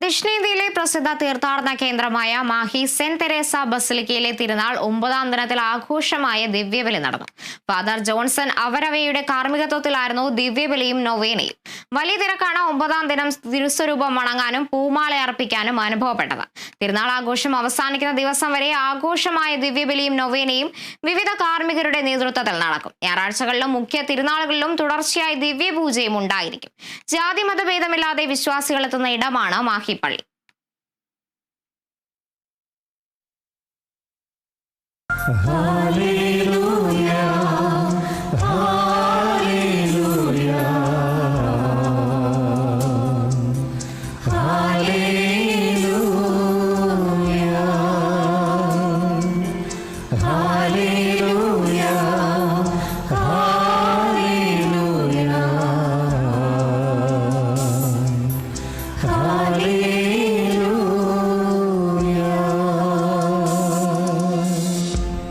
ദക്ഷിണേന്ത്യയിലെ പ്രസിദ്ധ തീർത്ഥാടന കേന്ദ്രമായ മാഹി സെന്റ് തെരേസ ബസലിക്കയിലെ തിരുനാൾ ഒമ്പതാം ദിനത്തിൽ ആഘോഷമായ ദിവ്യബലി നടന്നു. ഫാദർ ജോൺസൺ അവരവയുടെ കാർമ്മികത്വത്തിലായിരുന്നു ദിവ്യബലിയും നൊവേനയും. വലിയ തിരക്കാണ് ഒമ്പതാം ദിനം തിരുസ്വരൂപം വണങ്ങാനും പൂമാല അർപ്പിക്കാനും അനുഭവപ്പെട്ടത്. തിരുനാൾ ആഘോഷം അവസാനിക്കുന്ന ദിവസം വരെ ആഘോഷമായ ദിവ്യബലിയും നൊവേനയും വിവിധ കാർമ്മികരുടെ നേതൃത്വത്തിൽ നടക്കും. ഞായറാഴ്ചകളിലും മുഖ്യ തിരുനാളുകളിലും തുടർച്ചയായി ദിവ്യപൂജയും ഉണ്ടായിരിക്കും. ജാതി മതഭേദമില്ലാതെ വിശ്വാസികൾ എത്തുന്ന ഇടമാണ് മാഹിപ്പള്ളി. Hallelujah.